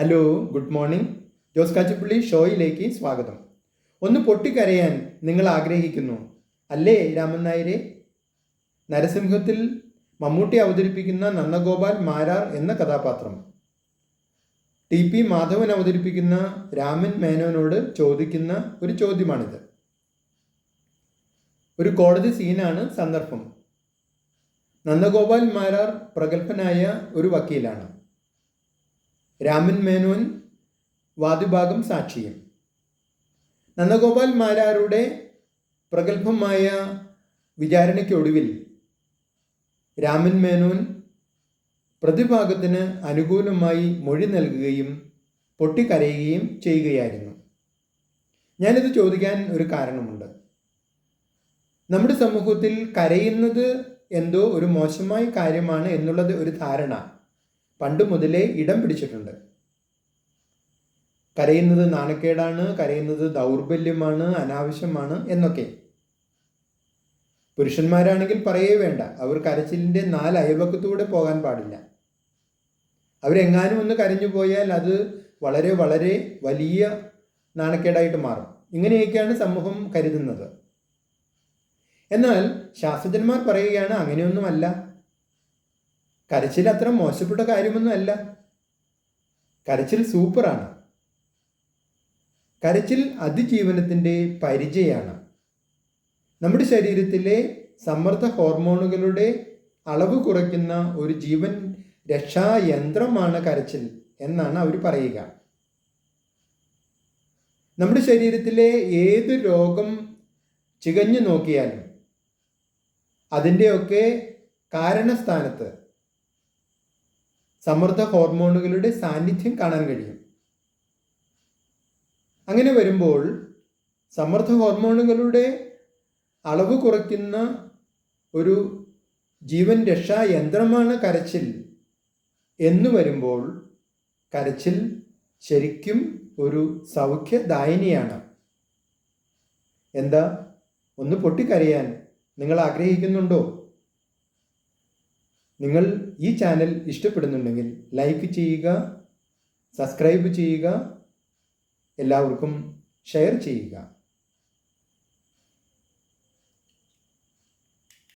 Hello good morning Jose Kachippally ഷോയിലേക്ക് സ്വാഗതം. ഒന്ന് പൊട്ടിക്കരയാൻ നിങ്ങൾ ആഗ്രഹിക്കുന്നു. അല്ലേ രാമൻ നായരെ? നരസിംഹത്തിൽ മമ്മൂട്ടി അവതരിപ്പിക്കുന്ന നന്ദഗോപാൽ മാരാർ എന്ന കഥാപാത്രം. ടി പി മാധവൻ അവതരിപ്പിക്കുന്ന രാമൻ മേനോനോട് ചോദിക്കുന്ന ഒരു ചോദ്യമാണിത്. ഒരു കോടതി സീനാണ് സന്ദർഭം. നന്ദഗോപാൽ മാരാർ പ്രഗത്ഭനായ ഒരു വക്കീലാണ്. രാമൻ മേനോൻ വാദിഭാഗം സാക്ഷിയും. നന്ദഗോപാൽ മാരാരുടെ പ്രഗത്ഭമായ വിചാരണയ്ക്കൊടുവിൽ രാമൻ മേനോൻ പ്രതിഭാഗത്തിന് അനുകൂലമായി മൊഴി നൽകുകയും പൊട്ടിക്കരയുകയും ചെയ്യുകയായിരുന്നു. ഞാനിത് ചോദിക്കാൻ ഒരു കാരണമുണ്ട്. നമ്മുടെ സമൂഹത്തിൽ കരയുന്നത് എന്തോ ഒരു മോശമായ കാര്യമാണ് എന്നുള്ളത് ഒരു ധാരണ. പണ്ട് മുതലേ ഇടം പിടിച്ചിട്ടുണ്ട്. കരയുന്നത് നാണക്കേടാണ് കരയുന്നത് ദൗർബല്യമാണ് അനാവശ്യമാണ് എന്നൊക്കെ. പുരുഷന്മാരാണെങ്കിൽ പറയേ വേണ്ട അവർ കരച്ചിലിന്റെ നാല് അയവക്കത്തൂടെ പോകാൻ പാടില്ല. അവരെങ്ങാനും ഒന്ന് കരഞ്ഞു പോയാൽ അത് വളരെ വളരെ വലിയ നാണക്കേടായിട്ട് മാറും. ഇങ്ങനെയൊക്കെയാണ് സമൂഹം കരുതുന്നത്. എന്നാൽ ശാസ്ത്രജ്ഞന്മാർ പറയുകയാണ് അങ്ങനെയൊന്നുമല്ല. കരച്ചിൽ അത്ര മോശപ്പെട്ട കാര്യമൊന്നും അല്ല. കരച്ചിൽ സൂപ്പറാണ്. കരച്ചിൽ അതിജീവനത്തിന്റെ പരിചയമാണ്. നമ്മുടെ ശരീരത്തിലെ സമ്മർദ്ദ ഹോർമോണുകളുടെ അളവ് കുറയ്ക്കുന്ന ഒരു ജീവൻ രക്ഷായന്ത്രമാണ് കരച്ചിൽ എന്നാണ് അവർ പറയുക. നമ്മുടെ ശരീരത്തിലെ ഏത് രോഗം ചികഞ്ഞു നോക്കിയാലും അതിന്റെയൊക്കെ കാരണസ്ഥാനത്ത് സമ്മർദ്ദ ഹോർമോണുകളുടെ സാന്നിധ്യം കാണാൻ കഴിയും. അങ്ങനെ വരുമ്പോൾ സമ്മർദ്ദ ഹോർമോണുകളുടെ അളവ് കുറയ്ക്കുന്ന ഒരു ജീവൻ രക്ഷാ യന്ത്രമാണ് കരച്ചിൽ എന്ന് വരുമ്പോൾ കരച്ചിൽ ശരിക്കും ഒരു സൗഖ്യദായനിയാണ്. എന്താ? ഒന്ന് പൊട്ടിക്കരയാൻ നിങ്ങൾ ആഗ്രഹിക്കുന്നുണ്ടോ? നിങ്ങൾ ഈ ചാനൽ ഇഷ്ടപ്പെടുന്നുണ്ടെങ്കിൽ ലൈക്ക് ചെയ്യുക സബ്സ്ക്രൈബ് ചെയ്യുക എല്ലാവർക്കും ഷെയർ ചെയ്യുക.